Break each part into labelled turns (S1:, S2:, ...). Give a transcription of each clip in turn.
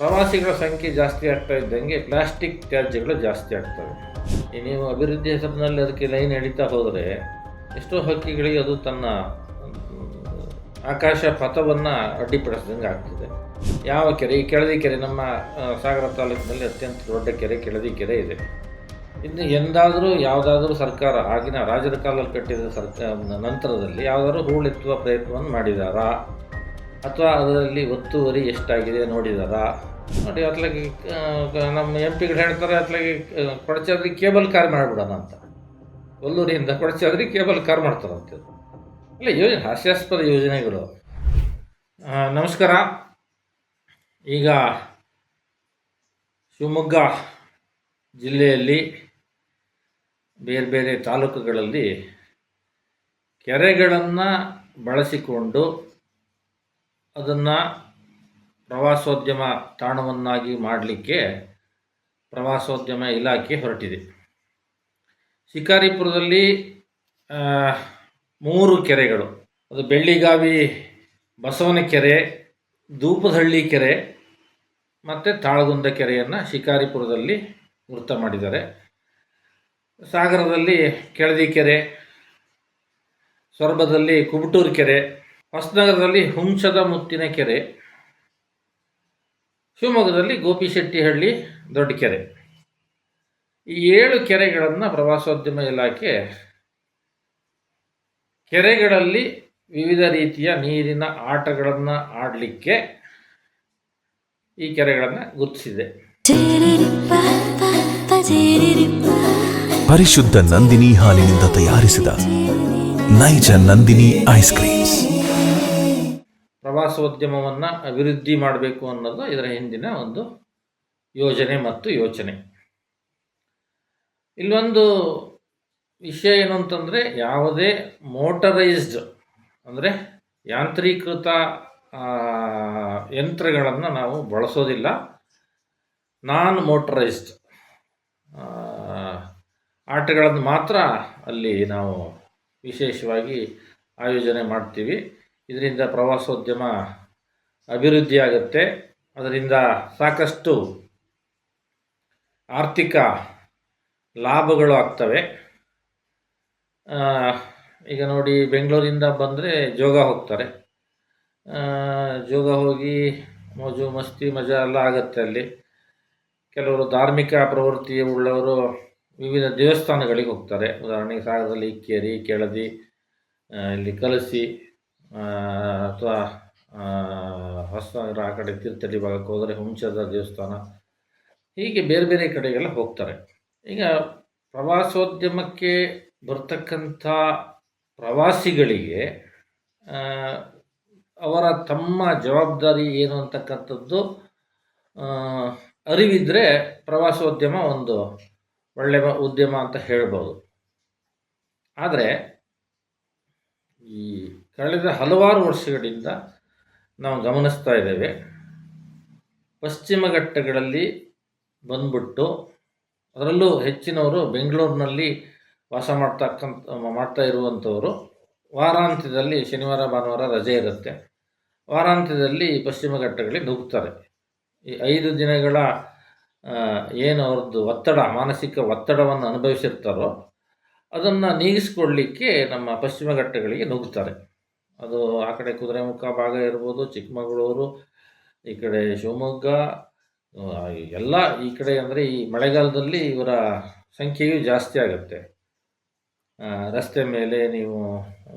S1: ಪ್ರವಾಸಿಗಳ ಸಂಖ್ಯೆ ಜಾಸ್ತಿ ಆಗ್ತಾ ಇದ್ದಂಗೆ ಪ್ಲಾಸ್ಟಿಕ್ ತ್ಯಾಜ್ಯಗಳು ಜಾಸ್ತಿ ಆಗ್ತವೆ. ನೀವು ಅಭಿವೃದ್ಧಿ ಹೆಸರಿನಲ್ಲಿ ಅದಕ್ಕೆ ಲೈನ್ ಎಡಿತಾ ಹೋದರೆ ಎಷ್ಟೋ ಹಕ್ಕಿಗಳಿಗೆ ಅದು ತನ್ನ ಆಕಾಶ ಪಥವನ್ನು ಅಡ್ಡಿಪಡಿಸಿದಂಗೆ ಆಗ್ತದೆ. ಯಾವ ಕೆರೆ, ಈ ಕೆಳದಿ ಕೆರೆ ನಮ್ಮ ಸಾಗರ ತಾಲೂಕಿನಲ್ಲಿ ಅತ್ಯಂತ ದೊಡ್ಡ ಕೆರೆ, ಕೆಳದಿ ಕೆರೆ ಇದೆ. ಇನ್ನು ಎಂದಾದರೂ ಯಾವುದಾದ್ರೂ ಸರ್ಕಾರ ಆಗಿನ ರಾಜರ ಕಾಲದಲ್ಲಿ ಕಟ್ಟಿದ ಸರ್ಕಾರ ನಂತರದಲ್ಲಿ ಯಾವುದಾದ್ರೂ ಹೂಳೆತ್ತುವ ಪ್ರಯತ್ನವನ್ನು ಮಾಡಿದಾರಾ? ಅಥವಾ ಅದರಲ್ಲಿ ಒತ್ತುವರಿ ಎಷ್ಟಾಗಿದೆ ನೋಡಿದಾರ? ನೋಡಿ ಅತ್ಲಾಗಿ ನಮ್ಮ ಎಂ ಪಿಗಳು ಹೇಳ್ತಾರೆ ಅತ್ಲಾಗಿ ಕೊಡಚಾದ್ರಿ ಕೇಬಲ್ ಕಾರ್ ಮಾಡಿಬಿಡೋಣ ಅಂತ. ಕೊಲ್ಲೂರಿಯಿಂದ ಕೊಡಚಾದ್ರಿ ಕೇಬಲ್ ಕಾರ್ ಮಾಡ್ತಾರಂತೆ ಇಲ್ಲ ಯೋಜನೆ ಹಾಸ್ಯಾಸ್ಪದ ಯೋಜನೆಗಳು. ನಮಸ್ಕಾರ. ಈಗ ಶಿವಮೊಗ್ಗ ಜಿಲ್ಲೆಯಲ್ಲಿ ಬೇರೆ ಬೇರೆ ತಾಲೂಕುಗಳಲ್ಲಿ ಕೆರೆಗಳನ್ನು ಬಳಸಿಕೊಂಡು ಅದನ್ನು ಪ್ರವಾಸೋದ್ಯಮ ತಾಣವನ್ನಾಗಿ ಮಾಡಲಿಕ್ಕೆ ಪ್ರವಾಸೋದ್ಯಮ ಇಲಾಖೆ ಹೊರಟಿದೆ. ಶಿಕಾರಿಪುರದಲ್ಲಿ ಮೂರು ಕೆರೆಗಳು. ಅದು ಬೆಳ್ಳಿಗಾವಿ, ಬಸವನ ಕೆರೆ, ಧೂಪದಹಳ್ಳಿ ಕೆರೆ ಮತ್ತು ತಾಳಗುಂದ ಕೆರೆಯನ್ನು ಶಿಕಾರಿಪುರದಲ್ಲಿ ವೃತ್ತ ಮಾಡಿದ್ದಾರೆ. ಸಾಗರದಲ್ಲಿ ಕೆಳದಿ ಕೆರೆ, ಸೊರಬದಲ್ಲಿ ಕುಬಟೂರು ಕೆರೆ ಹೊಸನಗರದಲ್ಲಿ ಹುಂಸದ ಮುತ್ತಿನ ಕೆರೆ, ಶಿವಮೊಗ್ಗದಲ್ಲಿ ಗೋಪಿಶೆಟ್ಟಿಹಳ್ಳಿ ದೊಡ್ಡ ಕೆರೆ. ಈ ಏಳು ಕೆರೆಗಳನ್ನು ಪ್ರವಾಸೋದ್ಯಮ ಇಲಾಖೆ ಕೆರೆಗಳಲ್ಲಿ ವಿವಿಧ ರೀತಿಯ ನೀರಿನ ಆಟಗಳನ್ನು ಆಡಲಿಕ್ಕೆ ಈ ಕೆರೆಗಳನ್ನು ಗುರುತಿಸಿದೆ.
S2: ಪರಿಶುದ್ಧ ನಂದಿನಿ ಹಾಲಿನಿಂದ ತಯಾರಿಸಿದ ನೈಜ ನಂದಿನಿ ಐಸ್ ಕ್ರೀಮ್ಸ್.
S1: ಪ್ರವಾಸೋದ್ಯಮವನ್ನು ಅಭಿವೃದ್ಧಿ ಮಾಡಬೇಕು ಅನ್ನೋದು ಇದರ ಹಿಂದಿನ ಒಂದು ಯೋಜನೆ ಮತ್ತು ಯೋಚನೆ. ಇಲ್ಲೊಂದು ವಿಷಯ ಏನು ಅಂತಂದರೆ ಯಾವುದೇ ಮೋಟರೈಸ್ಡ್ ಅಂದರೆ ಯಾಂತ್ರೀಕೃತ ಯಂತ್ರಗಳನ್ನು ನಾವು ಬಳಸೋದಿಲ್ಲ. ನಾನ್ ಮೋಟರೈಸ್ಡ್ ಆಟಗಳನ್ನು ಮಾತ್ರ ಅಲ್ಲಿ ನಾವು ವಿಶೇಷವಾಗಿ ಆಯೋಜನೆ ಮಾಡ್ತೀವಿ. ಇದರಿಂದ ಪ್ರವಾಸೋದ್ಯಮ ಅಭಿವೃದ್ಧಿ ಆಗುತ್ತೆ. ಅದರಿಂದ ಸಾಕಷ್ಟು ಆರ್ಥಿಕ ಲಾಭಗಳು ಆಗ್ತವೆ. ಈಗ ನೋಡಿ ಬೆಂಗಳೂರಿಂದ ಬಂದರೆ ಜೋಗ ಹೋಗ್ತಾರೆ. ಜೋಗ ಹೋಗಿ ಮೋಜು, ಮಸ್ತಿ, ಮಜಾ ಎಲ್ಲ ಆಗುತ್ತೆ ಅಲ್ಲಿ. ಕೆಲವರು ಧಾರ್ಮಿಕ ಪ್ರವೃತ್ತಿ ಉಳ್ಳವರು ವಿವಿಧ ದೇವಸ್ಥಾನಗಳಿಗೆ ಹೋಗ್ತಾರೆ. ಉದಾಹರಣೆಗೆ ಸಾಗರದಲ್ಲಿ ಇಕ್ಕೇರಿ ಕೆಳದಿ ಇಲ್ಲಿ ಕಲಸಿ. ಅಥವಾ ಹೊಸನಗರ ಆ ಕಡೆ ತೀರ್ಥಹಳ್ಳಿ ಭಾಗಕ್ಕೆ ಹೋದರೆ ಹುಂಚದ ದೇವಸ್ಥಾನ ಹೀಗೆ ಬೇರೆ ಬೇರೆ ಕಡೆಗೆಲ್ಲ ಹೋಗ್ತಾರೆ. ಈಗ ಪ್ರವಾಸೋದ್ಯಮಕ್ಕೆ ಬರ್ತಕ್ಕಂಥ ಪ್ರವಾಸಿಗಳಿಗೆ ಅವರ ತಮ್ಮ ಜವಾಬ್ದಾರಿ ಏನು ಅಂತಕ್ಕಂಥದ್ದು ಆ, ಅರಿವಿದ್ದರೆ ಪ್ರವಾಸೋದ್ಯಮ ಒಂದು ಒಳ್ಳೆಯ ಉದ್ಯಮ ಅಂತ ಹೇಳ್ಬೋದು. ಆದರೆ ಈ ಕಳೆದ ಹಲವಾರು ವರ್ಷಗಳಿಂದ ನಾವು ಗಮನಿಸ್ತಾ ಇದ್ದೇವೆ. ಪಶ್ಚಿಮ ಘಟ್ಟಗಳಲ್ಲಿ ಬಂದ್ಬಿಟ್ಟು ಅದರಲ್ಲೂ ಹೆಚ್ಚಿನವರು ಬೆಂಗಳೂರಿನಲ್ಲಿ ವಾಸ ಮಾಡ್ತಕ್ಕಂಥ, ಮಾಡ್ತಾ ಇರುವಂಥವರು. ವಾರಾಂತ್ಯದಲ್ಲಿ ಶನಿವಾರ, ಭಾನುವಾರ ರಜೆ ಇರುತ್ತೆ. ವಾರಾಂತ್ಯದಲ್ಲಿ ಪಶ್ಚಿಮ ಘಟ್ಟಗಳಿಗೆ ನುಗ್ತಾರೆ ಈ ಐದು ದಿನಗಳ ಏನು ಅವ್ರದ್ದು ಒತ್ತಡ, ಮಾನಸಿಕ ಒತ್ತಡವನ್ನು ಅನುಭವಿಸಿರ್ತಾರೋ ಅದನ್ನು ನೀಗಿಸ್ಕೊಳ್ಳಿಕ್ಕೆ ನಮ್ಮ ಪಶ್ಚಿಮ ಘಟ್ಟಗಳಿಗೆ ನುಗ್ತಾರೆ ಅದು ಆ ಕಡೆ ಕುದುರೆಮುಖ ಭಾಗ ಇರ್ಬೋದು, ಚಿಕ್ಕಮಗಳೂರು, ಈ ಕಡೆ ಶಿವಮೊಗ್ಗ ಎಲ್ಲ ಈ ಕಡೆ ಅಂದರೆ ಈ ಮಳೆಗಾಲದಲ್ಲಿ ಇವರ ಸಂಖ್ಯೆಯು ಜಾಸ್ತಿ ಆಗುತ್ತೆ. ರಸ್ತೆ ಮೇಲೆ ನೀವು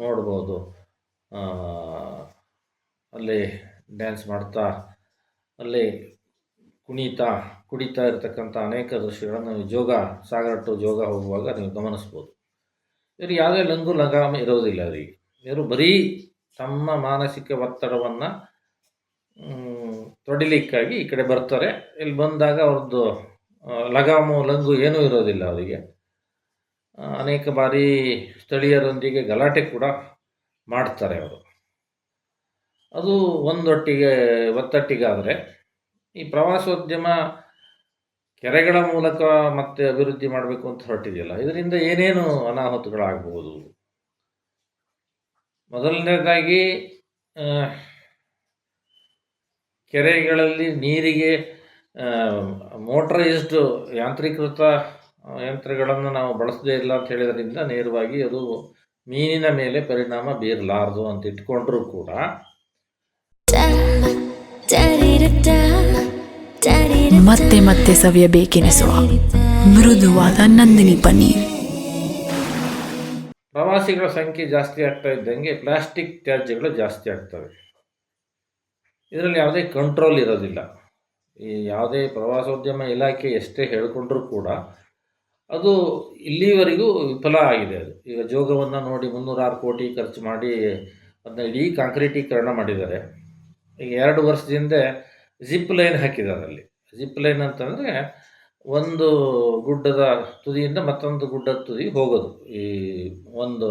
S1: ನೋಡ್ಬೋದು ಅಲ್ಲಿ ಡ್ಯಾನ್ಸ್ ಮಾಡ್ತಾ, ಅಲ್ಲಿ ಕುಣಿತಾ, ಕುಡಿತಾ ಇರತಕ್ಕಂಥ ಅನೇಕ ದೃಶ್ಯಗಳನ್ನು ನೀವು ಜೋಗ, ಸಾಗರ ಜೋಗ ಹೋಗುವಾಗ ನೀವು ಗಮನಿಸ್ಬೋದು. ಇವರು ಯಾವುದೇ ಲಂಗು ಲಗಾಮ ಇರೋದಿಲ್ಲ ಅವರಿಗೆ. ಇವರು ಬರೀ ತಮ್ಮ ಮಾನಸಿಕ ಒತ್ತಡವನ್ನು ತೊಡಿಲಿಕ್ಕಾಗಿ ಈ ಕಡೆ ಬರ್ತಾರೆ. ಇಲ್ಲಿ ಬಂದಾಗ ಅವ್ರದ್ದು ಲಗಾಮು ಲಂಗು ಏನೂ ಇರೋದಿಲ್ಲ ಅವರಿಗೆ. ಅನೇಕ ಬಾರಿ ಸ್ಥಳೀಯರೊಂದಿಗೆ ಗಲಾಟೆ ಕೂಡ ಮಾಡ್ತಾರೆ ಅವರು. ಅದು ಒಂದೊಟ್ಟಿಗೆ ಒತ್ತಟ್ಟಿಗಾದರೆ, ಈ ಪ್ರವಾಸೋದ್ಯಮ ಕೆರೆಗಳ ಮೂಲಕ ಮತ್ತೆ ಅಭಿವೃದ್ಧಿ ಮಾಡಬೇಕು ಅಂತ ಹೊರಟಿದೆಯಲ್ಲ, ಇದರಿಂದ ಏನೇನು ಅನಾಹುತಗಳಾಗಬಹುದು? ಮೊದಲನೇದಾಗಿ ಕೆರೆಗಳಲ್ಲಿ ನೀರಿಗೆ ಮೋಟ್ರೈಸ್ಡ್ ಯಾಂತ್ರೀಕೃತ ಯಂತ್ರಗಳನ್ನು ನಾವು ಬಳಸದೇ ಇಲ್ಲ ಅಂತ ಹೇಳಿದ್ರಿಂದ ನೇರವಾಗಿ ಅದು ಮೀನಿನ ಮೇಲೆ ಪರಿಣಾಮ ಬೀರಲಾರದು ಅಂತ ಇಟ್ಕೊಂಡ್ರು ಕೂಡ
S3: ಮತ್ತೆ ಮತ್ತೆ ಸವಿಯಬೇಕೆನಿಸುವ ಮೃದುವಾದ ನಂದಿನಿ ಪನ್ನೀರ್.
S1: ಪ್ರವಾಸಿಗಳ ಸಂಖ್ಯೆ ಜಾಸ್ತಿ ಆಗ್ತಾ ಇದ್ದಂಗೆ ಪ್ಲಾಸ್ಟಿಕ್ ತ್ಯಾಜ್ಯಗಳು ಜಾಸ್ತಿ ಆಗ್ತವೆ. ಇದರಲ್ಲಿ ಯಾವುದೇ ಕಂಟ್ರೋಲ್ ಇರೋದಿಲ್ಲ. ಈ ಯಾವುದೇ ಪ್ರವಾಸೋದ್ಯಮ ಇಲಾಖೆ ಎಷ್ಟೇ ಹೇಳಿಕೊಂಡ್ರೂ ಕೂಡ ಅದು ಇಲ್ಲಿವರೆಗೂ ವಿಫಲ ಆಗಿದೆ ಅದು. ಈಗ ಜೋಗವನ್ನು ನೋಡಿ ಮುನ್ನೂರಾರು ಕೋಟಿ ಖರ್ಚು ಮಾಡಿ ಅದನ್ನ ಇಡೀ ಕಾಂಕ್ರೀಟೀಕರಣ ಮಾಡಿದ್ದಾರೆ. ಈಗ ಎರಡು ವರ್ಷದಿಂದ ಜಿಪ್ ಲೈನ್ ಹಾಕಿದ್ದಾರೆ ಅಲ್ಲಿ. ಜಿಪ್ ಲೈನ್ ಅಂತಂದರೆ ಒಂದು ಗುಡ್ಡದ ತುದಿಯಿಂದ ಮತ್ತೊಂದು ಗುಡ್ಡದ ತುದಿ ಹೋಗೋದು. ಈ ಒಂದು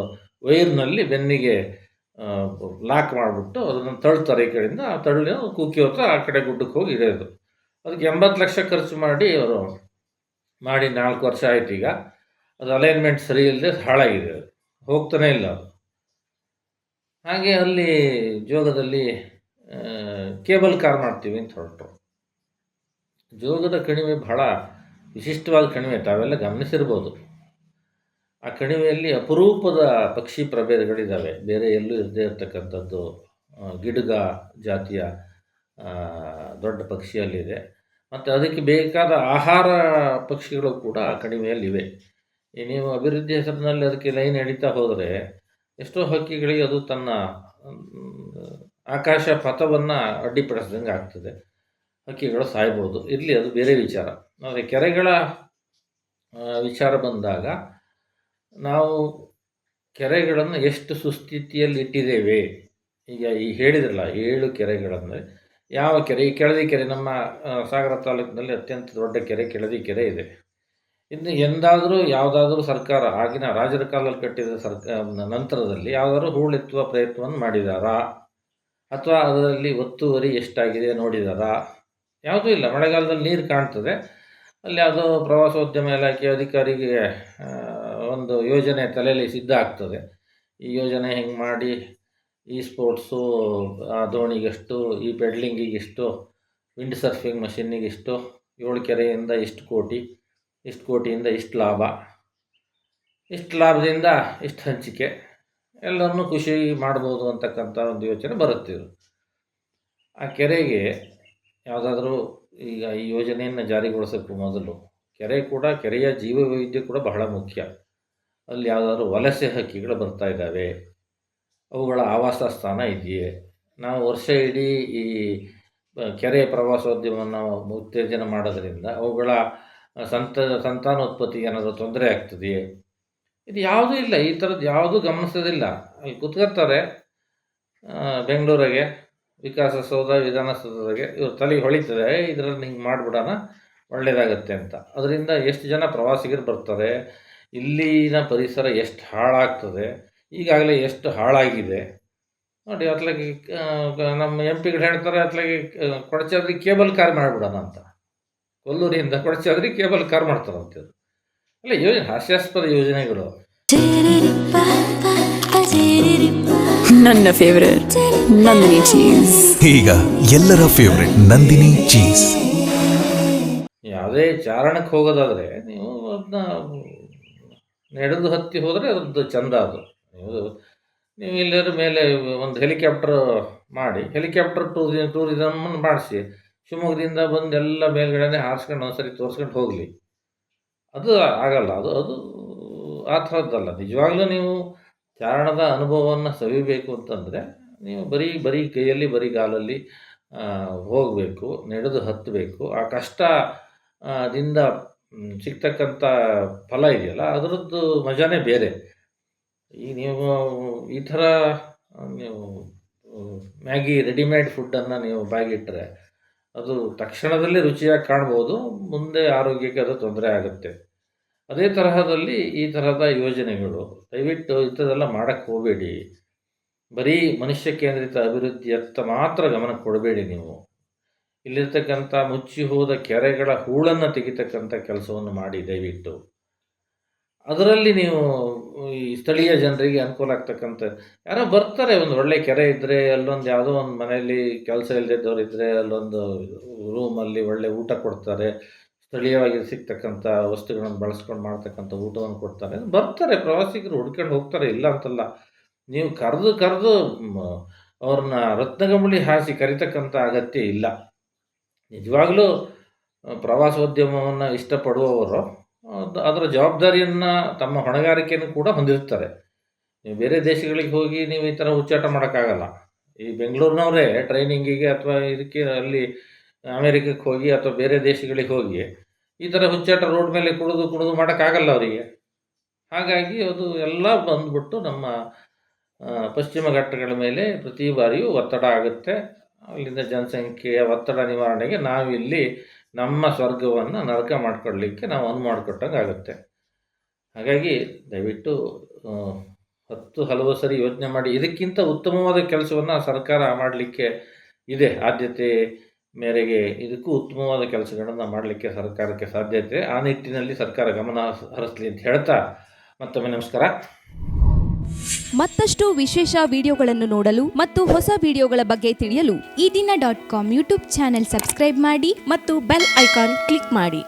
S1: ವೈರ್ನಲ್ಲಿ ಬೆನ್ನಿಗೆ ಲಾಕ್ ಮಾಡಿಬಿಟ್ಟು ಅದನ್ನು ತಳ್ತಾರೆ ಈ ಕಡೆಯಿಂದ. ಆ ತಳ್ಳಿ ಕುಕ್ಕಿ ಹೋಗ್ತಾ ಆ ಕಡೆ ಗುಡ್ಡಕ್ಕೆ ಹೋಗಿ ಇಡೋದು ಅದಕ್ಕೆ ಎಂಬತ್ತು ಲಕ್ಷ ಖರ್ಚು ಮಾಡಿ ಅವರು ಮಾಡಿ ನಾಲ್ಕು ವರ್ಷ ಆಯ್ತು ಈಗ. ಅದು ಅಲೈನ್ಮೆಂಟ್ ಸರಿ ಇಲ್ಲದೆ ಹಾಳಾಗಿದೆ ಅದು. ಹೋಗ್ತಾನೇ ಇಲ್ಲ ಅದು. ಹಾಗೆ ಅಲ್ಲಿ ಜೋಗದಲ್ಲಿ ಕೇಬಲ್ ಕಾರ್ ಮಾಡ್ತೀವಿ ಅಂತ ಹೊರಟರು ಜೋಗದ ಕಣಿವೆ ಬಹಳ ವಿಶಿಷ್ಟವಾದ ಕಣಿವೆ, ತಾವೆಲ್ಲ ಗಮನಿಸಿರ್ಬೋದು. ಆ ಕಣಿವೆಯಲ್ಲಿ ಅಪರೂಪದ ಪಕ್ಷಿ ಪ್ರಭೇದಗಳಿದ್ದಾವೆ ಬೇರೆ ಎಲ್ಲೂ ಇರದೇ ಇರತಕ್ಕಂಥದ್ದು ಗಿಡಗ ಜಾತಿಯ ದೊಡ್ಡ ಪಕ್ಷಿಯಲ್ಲಿದೆ. ಮತ್ತು ಅದಕ್ಕೆ ಬೇಕಾದ ಆಹಾರ ಪಕ್ಷಿಗಳು ಕೂಡ ಆ ಕಣಿವೆಯಲ್ಲಿವೆ. ನೀವು ಅಭಿವೃದ್ಧಿ ಹೆಸರಿನಲ್ಲಿ ಅದಕ್ಕೆ ಲೈನ್ ಎಳಿತಾ ಹೋದರೆ, ಎಷ್ಟೋ ಹಕ್ಕಿಗಳಿಗೆ ಅದು ತನ್ನ ಆಕಾಶ ಪಥವನ್ನು ಅಡ್ಡಿಪಡಿಸ್ದಂಗೆ ಆಗ್ತದೆ ಹಕ್ಕಿಗಳು ಸಾಯ್ಬೋದು. ಇರಲಿ, ಅದು ಬೇರೆ ವಿಚಾರ. ಆದರೆ ಕೆರೆಗಳ ವಿಚಾರ ಬಂದಾಗ ನಾವು ಕೆರೆಗಳನ್ನು ಎಷ್ಟು ಸುಸ್ಥಿತಿಯಲ್ಲಿ ಇಟ್ಟಿದ್ದೇವೆ? ಈಗ ಈ ಹೇಳಿದ್ರಲ್ಲ, ಏಳು ಕೆರೆಗಳಂದರೆ ಯಾವ ಕೆರೆ? ಈ ಕೆಳದಿ ಕೆರೆ ನಮ್ಮ ಸಾಗರ ತಾಲೂಕಿನಲ್ಲಿ ಅತ್ಯಂತ ದೊಡ್ಡ ಕೆರೆ, ಕೆಳದಿ ಕೆರೆ ಇದೆ. ಇನ್ನು ಎಂದಾದರೂ ಯಾವುದಾದ್ರೂ ಸರ್ಕಾರ ಆಗಿನ ರಾಜರ ಕಾಲದಲ್ಲಿ ಕಟ್ಟಿದ ಸರ್ಕ ನಂತರದಲ್ಲಿ ಯಾವುದಾದ್ರೂ ಹೂಳೆತ್ತುವ ಪ್ರಯತ್ನವನ್ನು ಮಾಡಿದಾರಾ? ಅಥವಾ ಅದರಲ್ಲಿ ಒತ್ತುವರಿ ಎಷ್ಟಾಗಿದೆ ನೋಡಿದಾರಾ? ಯಾವುದೂ ಇಲ್ಲ. ಮಳೆಗಾಲದಲ್ಲಿ ನೀರು ಕಾಣ್ತದೆ. ಅಲ್ಲಿ ಯಾವುದೋ ಪ್ರವಾಸೋದ್ಯಮ ಇಲಾಖೆ ಅಧಿಕಾರಿಗೆ ಒಂದು ಯೋಜನೆ ತಲೆಯಲ್ಲಿ ಸಿದ್ಧ ಆಗ್ತದೆ. ಈ ಯೋಜನೆ ಹೆಂಗೆ ಮಾಡಿ, ಈ ಸ್ಪೋರ್ಟ್ಸು, ಆ ದೋಣಿಗೆಷ್ಟು, ಈ ಪೆಡ್ಲಿಂಗಿಗೆಷ್ಟು, ವಿಂಡ್ ಸರ್ಫಿಂಗ್ ಮಷೀನಿಗಿಷ್ಟು, ಏಳು ಕೆರೆಯಿಂದ ಇಷ್ಟು ಕೋಟಿ, ಇಷ್ಟು ಕೋಟಿಯಿಂದ ಇಷ್ಟು ಲಾಭ. ಇಷ್ಟು ಲಾಭದಿಂದ ಇಷ್ಟು ಹಂಚಿಕೆ. ಎಲ್ಲರನ್ನೂ ಖುಷಿ ಮಾಡ್ಬೋದು ಅಂತಕ್ಕಂಥ ಒಂದು ಯೋಚನೆ ಬರುತ್ತೆ ಇದು. ಆ ಕೆರೆಗೆ ಯಾವುದಾದ್ರೂ ಈಗ ಈ ಯೋಜನೆಯನ್ನು ಜಾರಿಗೊಳಿಸೋಕ್ಕೂ ಮೊದಲು. ಕೆರೆ ಕೂಡ, ಕೆರೆಯ ಜೀವವೈವಿಧ್ಯ ಕೂಡ ಬಹಳ ಮುಖ್ಯ. ಅಲ್ಲಿ ಯಾವುದಾದ್ರೂ ವಲಸೆ ಹಕ್ಕಿಗಳು ಬರ್ತಾ ಇದ್ದಾವೆ. ಅವುಗಳ ಆವಾಸ ಸ್ಥಾನ ಇದೆಯೇ. ನಾವು ವರ್ಷ ಇಡೀ ಈ ಕೆರೆ ಪ್ರವಾಸೋದ್ಯಮವನ್ನು ಉತ್ತೇಜನ ಮಾಡೋದರಿಂದ ಅವುಗಳ ಸಂತ, ಸಂತಾನೋತ್ಪತ್ತಿ ಏನಾದರೂ ತೊಂದರೆ ಆಗ್ತದೆಯೇ? ಇದು ಯಾವುದೂ ಇಲ್ಲ. ಈ ಥರದ್ದು ಯಾವುದೂ ಗಮನಿಸೋದಿಲ್ಲ. ಅಲ್ಲಿ ಕುತ್ಕೊತಾರೆ ಬೆಂಗಳೂರಿಗೆ. ವಿಕಾಸಸೌಧ ವಿಧಾನಸೌಧದಾಗೆ ಇವ್ರು ತಲೆಗೆ ಹೊಳಿತದೆ, ಇದರಲ್ಲಿ ಹಿಂಗೆ ಮಾಡಿಬಿಡೋಣ ಒಳ್ಳೆಯದಾಗತ್ತೆ ಅಂತ. ಅದರಿಂದ ಎಷ್ಟು ಜನ ಪ್ರವಾಸಿಗರು ಬರ್ತಾರೆ, ಇಲ್ಲಿನ ಪರಿಸರ ಎಷ್ಟು ಹಾಳಾಗ್ತದೆ, ಈಗಾಗಲೇ ಎಷ್ಟು ಹಾಳಾಗಿದೆ. ನೋಡಿ, ಅತ್ಲಾಗಿ ನಮ್ಮ ಎಂ ಪಿಗಳು ಹೇಳ್ತಾರೆ, ಅತ್ಲಾಗಿ ಕೊಡಚಾದ್ರಿ ಕೇಬಲ್ ಕಾರ್ ಮಾಡಿಬಿಡೋಣ ಅಂತ. ಕೊಲ್ಲೂರಿಂದ ಕೊಡಚಾದ್ರಿ ಕೇಬಲ್ ಕಾರ್ ಮಾಡ್ತಾರಂತ ಅಲ್ಲ, ಯೋಜನೆ, ಹಾಸ್ಯಾಸ್ಪದ ಯೋಜನೆಗಳು.
S3: ನನ್ನ ಫೇವರೇಟ್ ನಂದಿನಿ ಚೀಸ್
S2: ಈಗ ಎಲ್ಲರ ಫೇವರೇಟ್ ನಂದಿನಿ ಚೀಸ್
S1: ಯಾವುದೇ ಚಾರಣಕ್ಕೆ ಹೋಗೋದಾದರೆ ನೀವು ಅದನ್ನ ನಡೆದು ಹತ್ತಿ ಹೋದರೆ ಅದ್ರದ್ದು ಚಂದ ಅದು. ನೀವು ನೀವು ಎಲ್ಲರ ಮೇಲೆ ಒಂದು ಹೆಲಿಕಾಪ್ಟರ್ ಮಾಡಿ ಹೆಲಿಕಾಪ್ಟರ್ ಟೂರಿ ಟೂರಿಸಮನ್ನು ಮಾಡಿಸಿ ಶಿವಮೊಗ್ಗದಿಂದ ಬಂದು ಎಲ್ಲ ಮೇಲ್ಗಡೆನೇ ಹಾರಿಸ್ಕೊಂಡು ಒಂದ್ಸರಿ ತೋರಿಸ್ಕೊಂಡು ಹೋಗಲಿ. ಅದು ಆಗಲ್ಲ ಅದು ಅದು ಆ ಥರದ್ದಲ್ಲ. ನಿಜವಾಗ್ಲೂ ನೀವು ಚಾರಣದ ಅನುಭವವನ್ನು ಸವಿಬೇಕು ಅಂತಂದರೆ, ನೀವು ಬರೀ ಬರೀ ಕೈಯಲ್ಲಿ, ಬರೀ ಕಾಲಲ್ಲಿ ಹೋಗಬೇಕು, ನಡೆದು ಹತ್ತಬೇಕು. ಆ ಕಷ್ಟದಿಂದ ಸಿಗ್ತಕ್ಕಂಥ ಫಲ ಇದೆಯಲ್ಲ, ಅದರದ್ದು ಮಜಾನೇ ಬೇರೆ. ಈ ನೀವು, ಈ ಥರ, ನೀವು, ಮ್ಯಾಗಿ ರೆಡಿಮೇಡ್ ಫುಡ್ಡನ್ನು ನೀವು ಬಾಗಿಟ್ಟರೆ ಅದು ತಕ್ಷಣದಲ್ಲಿ ರುಚಿಯಾಗಿ ಕಾಣ್ಬೋದು, ಮುಂದೆ ಆರೋಗ್ಯಕ್ಕೆ ಅದು ತೊಂದರೆ ಆಗುತ್ತೆ. ಅದೇ ತರಹದಲ್ಲಿ ಈ ತರಹದ ಯೋಜನೆಗಳು. ದಯವಿಟ್ಟು ಇಂಥದ್ದೆಲ್ಲ ಮಾಡಕ್ಕೆ ಹೋಗಬೇಡಿ. ಬರೀ ಮನುಷ್ಯ ಕೇಂದ್ರಿತ ಅಭಿವೃದ್ಧಿಯತ್ತ ಮಾತ್ರ ಗಮನ ಕೊಡಬೇಡಿ ನೀವು. ಇಲ್ಲಿರ್ತಕ್ಕಂಥ ಮುಚ್ಚಿ ಹೋದ ಕೆರೆಗಳ ಹೂಳನ್ನು ತೆಗಿತಕ್ಕಂಥ ಕೆಲಸವನ್ನು ಮಾಡಿ ದಯವಿಟ್ಟು. ಅದರಲ್ಲಿ ನೀವು ಈ ಸ್ಥಳೀಯ ಜನರಿಗೆ ಅನುಕೂಲ ಆಗ್ತಕ್ಕಂಥ ಯಾರೋ ಬರ್ತಾರೆ, ಒಂದು ಒಳ್ಳೆ ಕೆರೆ ಇದ್ದರೆ ಅಲ್ಲೊಂದು ಯಾವುದೋ ಒಂದು ಮನೆಯಲ್ಲಿ ಕೆಲಸ ಇಲ್ಲದಿದ್ದವ್ರು ಇದ್ದರೆ ಅಲ್ಲೊಂದು ರೂಮಲ್ಲಿ ಒಳ್ಳೆ ಊಟ ಕೊಡ್ತಾರೆ. ಸ್ಥಳೀಯವಾಗಿ ಸಿಗ್ತಕ್ಕಂಥ ವಸ್ತುಗಳನ್ನು ಬಳಸ್ಕೊಂಡು ಮಾಡ್ತಕ್ಕಂಥ ಊಟವನ್ನು ಕೊಡ್ತಾರೆ. ಬರ್ತಾರೆ, ಪ್ರವಾಸಿಗರು ಹುಡ್ಕೊಂಡು ಹೋಗ್ತಾರೆ, ಇಲ್ಲ ಅಂತಲ್ಲ. ನೀವು ಕರೆದು ಕರೆದು ಅವ್ರನ್ನ ರತ್ನಗಂಬಳಿ ಹಾಸಿ ಕರಿತಕ್ಕಂಥ ಅಗತ್ಯ ಇಲ್ಲ. ನಿಜವಾಗ್ಲೂ ಪ್ರವಾಸೋದ್ಯಮವನ್ನು ಇಷ್ಟಪಡುವವರು ಅದರ ಜವಾಬ್ದಾರಿಯನ್ನು ತಮ್ಮ ಹೊಣೆಗಾರಿಕೆಯನ್ನು ಕೂಡ ಹೊಂದಿರ್ತಾರೆ. ನೀವು ಬೇರೆ ದೇಶಗಳಿಗೆ ಹೋಗಿ ನೀವು ಈ ಥರ ಹುಚ್ಚಾಟ ಮಾಡೋಕ್ಕಾಗಲ್ಲ. ಈ ಬೆಂಗಳೂರಿನವರೇ ಟ್ರೈನಿಂಗಿಗೆ ಅಥವಾ ಇದಕ್ಕೆ ಅಲ್ಲಿ ಅಮೇರಿಕಕ್ಕೆ ಹೋಗಿ ಅಥವಾ ಬೇರೆ ದೇಶಗಳಿಗೆ ಹೋಗಿ ಈ ಥರ ಹುಚ್ಚಾಟ ರೋಡ್ ಮೇಲೆ ಕುಡಿದು ಕುಡಿದು ಮಾಡೋಕ್ಕಾಗಲ್ಲ ಅವರಿಗೆ. ಹಾಗಾಗಿ ಅದು ಎಲ್ಲ ಬಂದ್ಬಿಟ್ಟು ನಮ್ಮ ಪಶ್ಚಿಮ ಘಟ್ಟಗಳ ಮೇಲೆ ಪ್ರತಿ ಬಾರಿಯೂ ಒತ್ತಡ ಆಗುತ್ತೆ. ಅಲ್ಲಿಂದ ಜನಸಂಖ್ಯೆಯ ಒತ್ತಡ ನಿವಾರಣೆಗೆ ನಾವಿಲ್ಲಿ ನಮ್ಮ ಸ್ವರ್ಗವನ್ನು ನರಕ ಮಾಡ್ಕೊಳ್ಳಿಕ್ಕೆ ನಾವು ಅನು ಮಾಡಿಕೊಟ್ಟಂಗೆ ಆಗುತ್ತೆ. ಹಾಗಾಗಿ ದಯವಿಟ್ಟು ಹತ್ತು ಹಲವು ಸರಿ ಯೋಚನೆ ಮಾಡಿ. ಇದಕ್ಕಿಂತ ಉತ್ತಮವಾದ ಕೆಲಸವನ್ನು ಸರ್ಕಾರ ಮಾಡಲಿಕ್ಕೆ ಇದೆ. ಆದ್ಯತೆ ಮೇರೆಗೆ ಇದಕ್ಕೂ ಉತ್ತಮವಾದ ಕೆಲಸಗಳನ್ನು ಮಾಡಲಿಕ್ಕೆ ಸರ್ಕಾರಕ್ಕೆ ಸಾಧ್ಯತೆ ಆ ನಿಟ್ಟಿನಲ್ಲಿ ಸರ್ಕಾರ ಗಮನ ಹರಿಸಲಿ ಅಂತ ಹೇಳ್ತಾ ಮತ್ತೊಮ್ಮೆ ನಮಸ್ಕಾರ.
S4: ಮತ್ತಷ್ಟು ವಿಶೇಷ ವಿಡಿಯೋಗಳನ್ನು ನೋಡಲು ಮತ್ತು ಹೊಸ ವಿಡಿಯೋಗಳ ಬಗ್ಗೆ ತಿಳಿಯಲು
S5: ಈ ದಿನ dot com YouTube channel subscribe ಮಾಡಿ
S4: ಮತ್ತು ಬೆಲ್ ಐಕಾನ್ ಕ್ಲಿಕ್ ಮಾಡಿ.